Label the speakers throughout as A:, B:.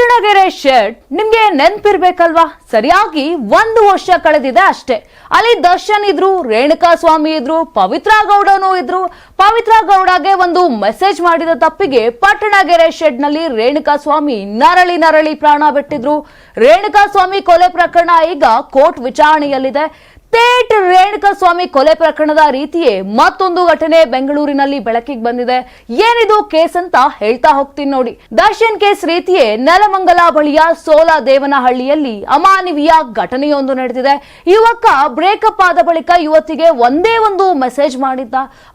A: Pattanagere shed ನಿಮ್ಗೆ ನೆನ್ಪಿರ್ಬೇಕಲ್ವಾ? ಸರಿಯಾಗಿ ಒಂದು ವರ್ಷ ಕಳೆದಿದೆ ಅಷ್ಟೇ. ಅಲ್ಲಿ ದರ್ಶನ್ ಇದ್ರು, ರೇಣುಕಾ ಸ್ವಾಮಿ ಇದ್ರು, ಪವಿತ್ರ ಗೌಡನು ಇದ್ರು. ಪವಿತ್ರ ಗೌಡಗೆ ಒಂದು ಮೆಸೇಜ್ ಮಾಡಿದ ತಪ್ಪಿಗೆ ಪಟ್ಟಣಗೆರೆ ಶೆಡ್ನಲ್ಲಿ ರೇಣುಕಾ ಸ್ವಾಮಿ ನರಳಿ ನರಳಿ ಪ್ರಾಣ ಬಿಟ್ಟಿದ್ರು. ರೇಣುಕಾ ಸ್ವಾಮಿ ಕೊಲೆ ಪ್ರಕರಣ ಈಗ ಕೋರ್ಟ್ ವಿಚಾರಣೆಯಲ್ಲಿದೆ. ತೇಟ್ ರೇಣುಕಾ ಸ್ವಾಮಿ ಕೊಲೆ ಪ್ರಕರಣದ ರೀತಿಯೇ ಮತ್ತೊಂದು ಘಟನೆ ಬೆಂಗಳೂರಿನಲ್ಲಿ ಬೆಳಕಿಗೆ ಬಂದಿದೆ. ಏನಿದು ಕೇಸ್ ಅಂತ ಹೇಳ್ತಾ ಹೋಗ್ತೀನಿ ನೋಡಿ. ದರ್ಶನ್ ಕೇಸ್ ರೀತಿಯೇ ನೆಲಮಂಗಲ ಬಳಿಯ ಸೋಲಾ ದೇವನಹಳ್ಳಿಯಲ್ಲಿ ಅಮಾನವೀಯ ಘಟನೆಯೊಂದು ನಡೆದಿದೆ. ಯುವಕ ಬ್ರೇಕಪ್ ಆದ ಬಳಿಕ ಯುವತಿಗೆ ಒಂದೇ ಒಂದು ಮೆಸೇಜ್ ಮಾಡಿದ್ದ.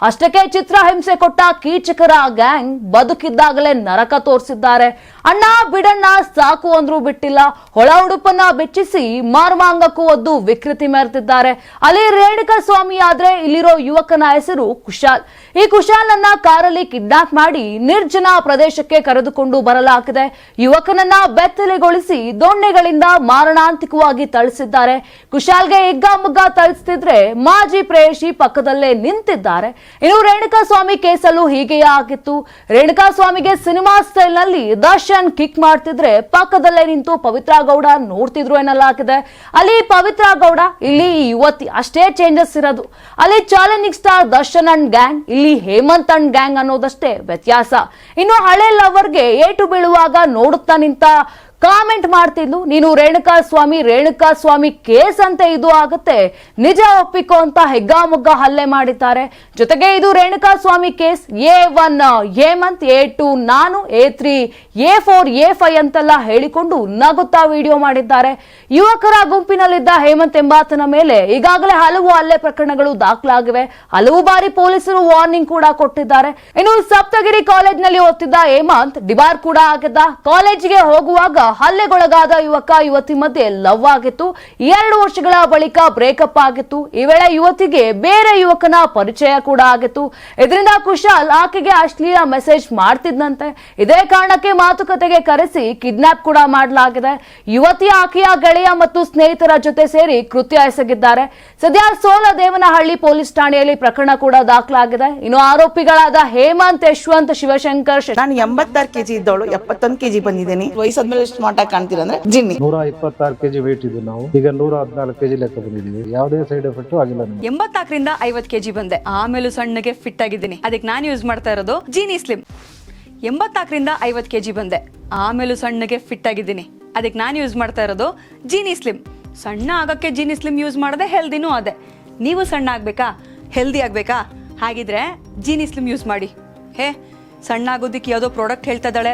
A: ಅಷ್ಟಕ್ಕೆ ಚಿತ್ರ ಹಿಂಸೆ ಕೊಟ್ಟ ಕೀಚಕರ ಗ್ಯಾಂಗ್ ಬದುಕಿದ್ದಾಗಲೇ ನರಕ ತೋರಿಸಿದ್ದಾರೆ. ಅಣ್ಣ ಬಿಡಣ್ಣ ಸಾಕು ಅಂದ್ರೂ ಬಿಟ್ಟಿಲ್ಲ. ಹೊಳ ಉಡುಪನ್ನ ಬೆಚ್ಚಿಸಿ ಮಾರ್ಮಾಂಗಕ್ಕೂ ಒದ್ದು ವಿಕೃತಿ ಮೆರೆದಿದ್ದಾರೆ. ಅಲ್ಲಿ ರೇಣುಕಾ ಸ್ವಾಮಿ ಆದ್ರೆ ಇಲ್ಲಿರೋ ಯುವಕನ ಹೆಸರು ಕುಶಾಲ್. ಈ ಕುಶಾಲ್ನನ್ನ ಕಾರಲ್ಲಿ ಕಿಡ್ನಾಪ್ ಮಾಡಿ ನಿರ್ಜನ ಪ್ರದೇಶಕ್ಕೆ ಕರೆದುಕೊಂಡು ಬರಲಾಗಿದೆ. ಯುವಕನನ್ನ ಬೆತ್ತಲೆಗೊಳಿಸಿ ದೊಣ್ಣೆಗಳಿಂದ ಮಾರಣಾಂತಿಕವಾಗಿ ತಳಿಸಿದ್ದಾರೆ ಕುಶಾಲ್ಗೆ ಹಿಗ್ಗಾಮುಗ್ಗ ತಳಿಸ್ತಿದ್ರೆ ಮಾಜಿ ಪ್ರೇಯಸಿ ಪಕ್ಕದಲ್ಲೇ ನಿಂತಿದ್ದಾರೆ. ಇನ್ನು ರೇಣುಕಾ ಸ್ವಾಮಿ ಕೇಸಲ್ಲೂ ಹೀಗೆಯೇ ಆಗಿತ್ತು. ರೇಣುಕಾ ಸ್ವಾಮಿಗೆ ಸಿನಿಮಾ ಸ್ಟೈಲ್ನಲ್ಲಿ ದರ್ಶನ್ ಕಿಕ್ ಮಾಡ್ತಿದ್ರೆ ಪಕ್ಕದಲ್ಲೇ ನಿಂತು ಪವಿತ್ರ ಗೌಡ ನೋಡ್ತಿದ್ರು ಎನ್ನಲಾಗಿದೆ. ಅಲ್ಲಿ ಪವಿತ್ರ ಗೌಡ ಇಲ್ಲಿ ಯುವತಿ ಅಷ್ಟೇ ಚೇಂಜಸ್ ಇರೋದು. ಅಲ್ಲಿ challenging star Darshan and gang ಇಲ್ಲಿ ಹೇಮಂತ್ ಅಂಡ್ ಗ್ಯಾಂಗ್ ಅನ್ನೋದಷ್ಟೇ ವ್ಯತ್ಯಾಸ. ಇನ್ನು ಹಳೆ ಲವರ್ಗೆ ಏಟು ಬೀಳುವಾಗ ನೋಡುತ್ತಾ ನಿಂತ ಕಾಮೆಂಟ್ ಮಾಡ್ತಿದ್ಲು, ನೀನು ರೇಣುಕಾ ಸ್ವಾಮಿ ರೇಣುಕಾ ಸ್ವಾಮಿ ಕೇಸ್ ಅಂತ ಇದು ಆಗುತ್ತೆ. ನಿಜ ಒಪ್ಪಿಕೋ ಅಂತ ಹೆಗ್ಗಾಮುಗ್ಗ ಹಲ್ಲೆ ಮಾಡಿದ್ದಾರೆ. ಜೊತೆಗೆ ಇದು Renuka Swamy case, A one, Hemanth, A two, ನಾನು, A three A four, A five ಅಂತೆಲ್ಲ ಹೇಳಿಕೊಂಡು ನಗುತ್ತಾ ವಿಡಿಯೋ ಮಾಡಿದ್ದಾರೆ. ಯುವಕರ ಗುಂಪಿನಲ್ಲಿದ್ದ ಹೇಮಂತ್ ಎಂಬಾತನ ಮೇಲೆ ಈಗಾಗಲೇ ಹಲವು ಹಲ್ಲೆ ಪ್ರಕರಣಗಳು ದಾಖಲಾಗಿವೆ. ಹಲವು ಬಾರಿ ಪೊಲೀಸರು ವಾರ್ನಿಂಗ್ ಕೂಡ ಕೊಟ್ಟಿದ್ದಾರೆ. ಇನ್ನು ಸಪ್ತಗಿರಿ ಕಾಲೇಜ್ನಲ್ಲಿ ಓದ್ತಿದ್ದ ಹೇಮಂತ್, ಡಿಬಾರ್ ಕೂಡ ಆಗಿದ್ದ ಕಾಲೇಜಿಗೆ ಹೋಗುವಾಗ ಹಲ್ಲೆಗೊಳಗಾದ ಯುವಕ ಯುವತಿ ಮಧ್ಯೆ ಲವ್ ಆಗಿತ್ತು. ಎರಡು ವರ್ಷಗಳ ಬಳಿಕ ಬ್ರೇಕಪ್ ಆಗಿತ್ತು. ಈ ವೇಳೆ ಯುವತಿಗೆ ಬೇರೆ ಯುವಕನ ಪರಿಚಯ ಕೂಡ ಆಗಿತ್ತು. ಇದರಿಂದ ಕುಶಾಲ್ ಆಕೆಗೆ ಅಶ್ಲೀಲ ಮೆಸೇಜ್ ಮಾಡ್ತಿದ್ದಂತೆ ಇದೇ ಕಾರಣಕ್ಕೆ ಮಾತುಕತೆಗೆ ಕರೆಸಿ ಕಿಡ್ನಾಪ್ ಕೂಡ ಮಾಡಲಾಗಿದೆ. ಯುವತಿ ಆಕೆಯ ಗೆಳೆಯ ಮತ್ತು ಸ್ನೇಹಿತರ ಜೊತೆ ಸೇರಿ ಕೃತ್ಯ ಎಸಗಿದ್ದಾರೆ. ಸದ್ಯ ಸೋಲ ದೇವನಹಳ್ಳಿ ಪೊಲೀಸ್ ಠಾಣೆಯಲ್ಲಿ ಪ್ರಕರಣ ಕೂಡ ದಾಖಲಾಗಿದೆ. ಇನ್ನು ಆರೋಪಿಗಳಾದ ಹೇಮಂತ್ ಯಶವಂತ್ ಶಿವಶಂಕರ್
B: ನಾನು ಎಂಬತ್ತಾರು ಕೆಜಿ ಇದ್ದವಳು ಎಪ್ಪತ್ತೊಂದು ಕೆಜಿ ಬಂದಿದ್ದೀನಿ. ವಯಸ್ಸಾದ್ಮೇಲೆ ಸ್ಮಾರ್ಟ್ ಆಗಿ ಕಾಣ್ತೀರ ಅಂದ್ರೆ ಜಿನ್ನಿ.
C: ನೂರ ಇಪ್ಪತ್ತಾರು ಕೆಜಿ ವೇಟ್ ಇದೆ ನಾವು. ಈಗ ನೂರ ಹದಿನಾಲ್ಕು ಕೆಜಿ ಲೆಕ್ಕ ಬಂದಿದ್ದೀವಿ. ಯಾವುದೇ ಸೈಡ್ ಎಫೆಕ್ಟ್ ಆಗಿಲ್ಲ ಎಂಬತ್ತಾಕರಿಂದ
D: ಎಂಬತ್ನಾಲ್ಕರಿಂದ ಐವತ್ ಕೆಜಿ ಬಂದೆ. ಆಮೇಲೂ ಸಣ್ಣಗೆ ಫಿಟ್ ಆಗಿದ್ದೀನಿ. ಅದಕ್ಕೆ ನಾನು ಯೂಸ್ ಮಾಡ್ತಾ ಇರೋದು ಜೀನಿ ಸ್ಲಿಮ್ ಎಂಬತ್ನಾಲ್ಕರಿಂದ ಐವತ್ ಕೆಜಿ ಬಂದೆ. ಆಮೇಲೂ ಸಣ್ಣಗೆ ಫಿಟ್ ಆಗಿದ್ದೀನಿ. ಅದಕ್ಕೆ ನಾನು ಯೂಸ್ ಮಾಡ್ತಾ ಇರೋದು ಜೀನಿ ಸ್ಲಿಮ್ ಸಣ್ಣ ಆಗಕ್ಕೆ ಜೀನಿ ಸ್ಲಿಮ್ ಯೂಸ್ ಮಾಡದೆ ಹೆಲ್ದಿನೂ ಅದೇ. ನೀವು ಸಣ್ಣ ಆಗ್ಬೇಕಾ? ಹೆಲ್ದಿ ಆಗ್ಬೇಕಾ? ಹಾಗಿದ್ರೆ ಜೀನಿ ಸ್ಲಿಮ್ ಯೂಸ್ ಮಾಡಿ. ಹೇ ಸಣ್ಣ ಆಗೋದಿಕ್ಕೆ ಯಾವುದೋ ಪ್ರಾಡಕ್ಟ್ ಹೇಳ್ತಾ ಇದ್ದಾಳೆ.